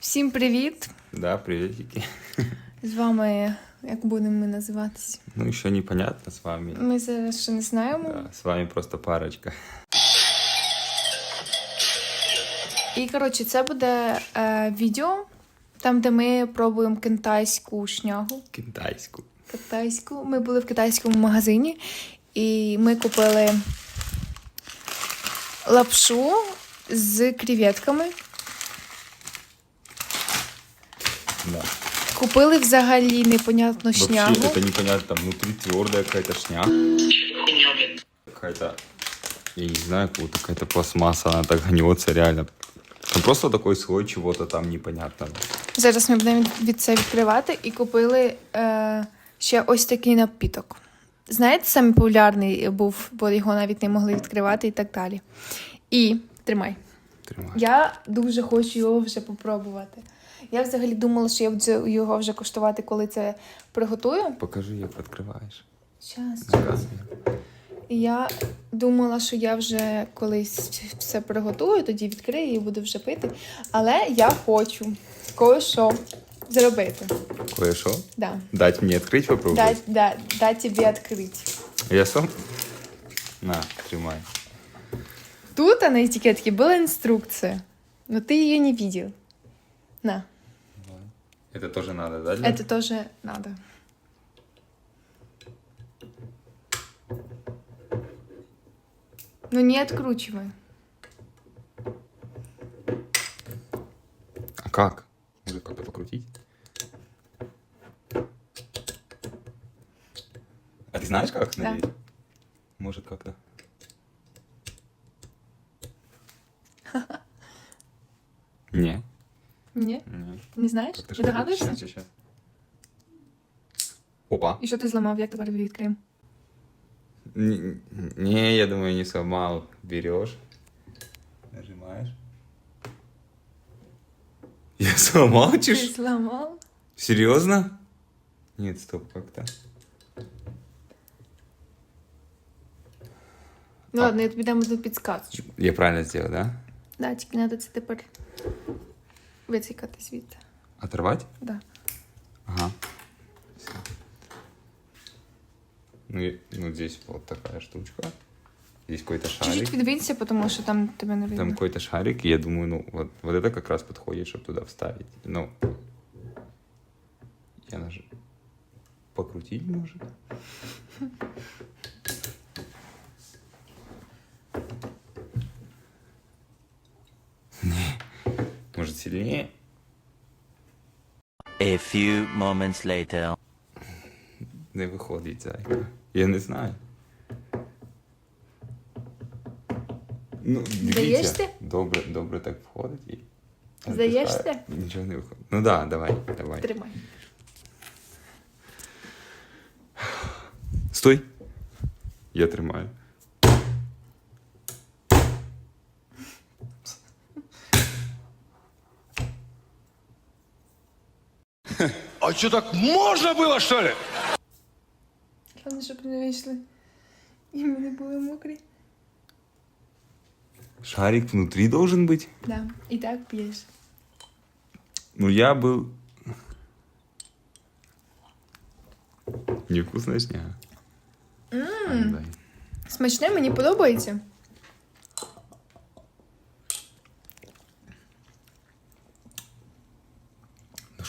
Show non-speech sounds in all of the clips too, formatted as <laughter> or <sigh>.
Всім привіт! Да, приветики. З вами, як будемо ми називатись? Ну, еще непонятно с вами. Ми зараз ще не знаємо. Да, с вами просто парочка. І коротше, це буде е, відео, там, де ми пробуємо китайську шнягу. Китайскую. Китайську. Ми були в китайському магазині, і ми купили лапшу з креветками. Да. Купили взагалі непонятну Вообще, шнягу. это непонятно, там внутри твердая какая-то шняга. Какая-то, я не знаю, как будто какая-то пластмасса, она так гнется реально. Там просто такой слой чего-то там непонятного. Зараз ми будемо від це відкривати і купили е, ще ось такий напіток. Знаєте, самий популярний був, бо його навіть не могли відкривати і так далі. І тримай. Тримай. Я дуже хочу його вже попробувати. Я взагалі думала, що я буду його вже коштувати, коли це приготую. Покажи, як відкриваєш. Щас, щас. Показуй. І я думала, що я вже колись все приготую, тоді відкрию і буду вже пити. Але я хочу кое-що зробити. Кое-що? Да. Дать мені відкрити попробувати? Дать, да, дать тебе открыть. Я сам? На, тримай. Тут на этикетке была инструкция, но ты ее не видел. На, Это тоже надо, да? для- это тоже надо. Ну не откручивай. А как? Может, как-то покрутить? А ты знаешь, как Да. Может, как-то. <laughs> Не. Не? Не. Не знаєш? Как-то Не догадуєшся? Сейчас, сейчас. Опа. І що ти зламав, як тепер відкриємо? Не, не, я думаю, не сломал. Берешь. Нажимаешь. <laughs> Я сломал, Ти чеш? зламав? Серьезно? Нет, стоп, как-то. Ну А. ладно, я тобі дам одну підсказочку. Я правильно сделал, да? Да, тільки треба це тепер вицікати звідти. Оторвать? Да. Ага. Всё. Ну, и- ну, здесь вот такая штучка. Здесь какой-то шарик. Чуть-чуть відвинься, тому що там тебе не видно. Там какой-то шарик, и я думаю, ну, вот, вот это как раз подходит, чтобы туда вставить. Ну, я наж... Покрутить может? <laughs> сильнее? A few moments later. Не виходить, зайка. Я не знаю. Ну, дивіться. Добре, добре так входить і. Здаєшся? Нічого не виходить. Ну да, давай, давай. Тримай. Стой. Я тримаю. А что, так можно было, что ли? Головне, щоб не вийшли. І ми не були мокрі. Шарик внутри должен быть. Да. І так п'єш. Ну я был. Невкусная сняга. Ммм, Дай. смачне, мені подобається.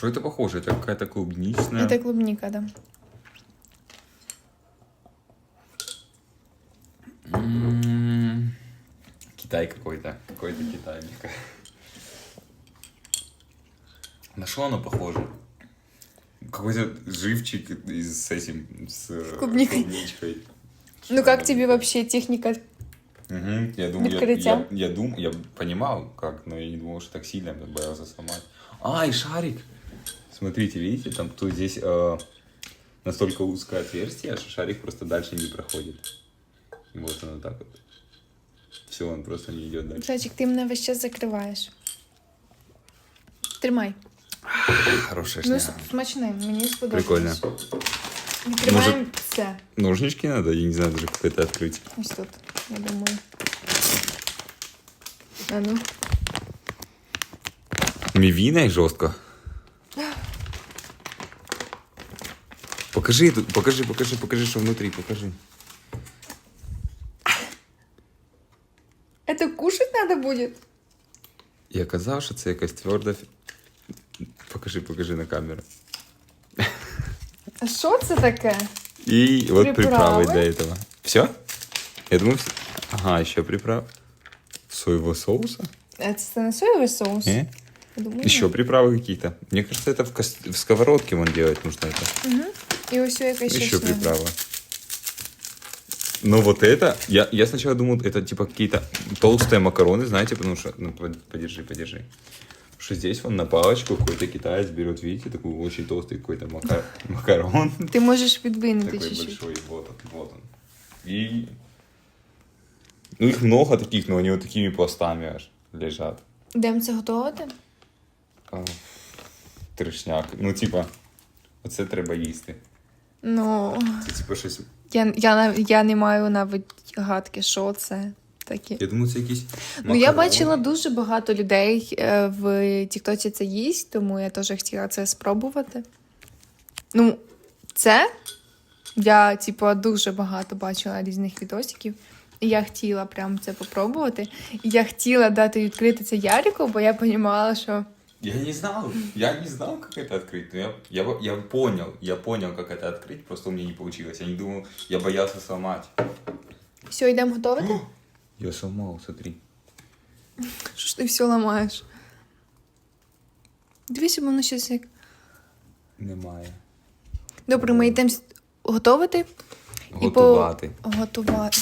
что это похоже? Это какая-то клубничная. Це клубніка, да. М, Китай какой-то. Какой-то Китай. мне кажется. На что оно похоже? Какой-то живчик из, с этим, с э, клубникой. клубничкой. Ну як тобі вообще техніка? Мгм, Я думаю, я, Открытие. я, я дум, я понимал, как, но я не думал, что так сильно, я боялся сломать. А, и шарик. Смотрите, видите, там тут здесь э, настолько узкое отверстие, что шарик просто дальше не проходит. И вот оно так вот. Все, он просто не идет дальше. Зайчик, ти мене весь час закриваєш. Тримай. Хорошая Ну, шняга. смачне, мені сподобалось. Прикольно. Відкриваємо це. Ножнички надо, я не знаю даже, как это открыть. Ось тут, я думаю. А ну. Мівіна і Покажи, тут, покажи, покажи, покажи, що внутрі, покажи. Это кушать надо будет? Я казав, що це якась тверда. фі- Покажи, покажи на камеру. А що це таке? И вот приправы, Приправы. для этого. Все? Я думаю, вс- ага, еще приправ. Соевого соуса? Е, Це не соєвий соус? Э? Я думаю, Еще приправы какие-то. Мне кажется, это в, кос- в сковородке вон делать нужно это. ні. І ось якась Еще ще сніг. приправа. Но вот это, я, я сначала думал, это типа какие-то толстые макароны, знаете, потому что, ну, под- подержи, подержи. Что здесь вон на палочку какой-то китаец берет, видите, такой очень толстый какой-то мака- <laughs> макарон. Ти можеш відвинути Такой чуть-чуть. большой, вот он, вот он. И... Ну, их много таких, но они вот такими пластами аж лежат. Йдемо це готувати? А, Трешняк. Ну, типа, оце треба їсти. Ну, Це типа щось. я, я, я не маю навіть гадки, що це таке. Я думаю, це якісь. Ну, я бачила дуже багато людей е, в Тіктоці це їсть, тому я теж хотіла це спробувати. Ну, це я, типу, дуже багато бачила різних відосиків. І я хотіла прям це попробувати. І я хотіла дати відкрити це Ярику, бо я розуміла, що Я не знал, я не знал, как это открыть. Но я, я, бы- я понял, я понял, как это открыть, просто у меня не получилось. Я не думал, я боялся сломать. все, йдемо готувати. Я сломал, смотри. Що ж ти все ламаєш? Дивися, воно щось як. Немає. Добре, ми йдемо с- готувати. Готувати. І по... Готувати.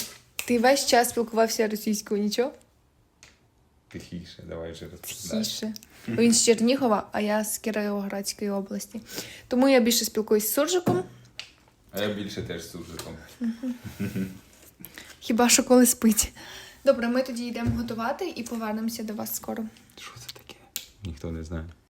Ти весь час спілкувався російською, нічого? Тихіше, давай вже розповідай. Тихіше. Він з Чернігова, а я з Кіровоградської області. Тому я більше спілкуюсь з суржиком, А я більше теж з суржиком. <laughs> хіба що коли спить. Добре, ми тоді йдемо готувати і повернемося до вас скоро. Що це таке? Ніхто не знає.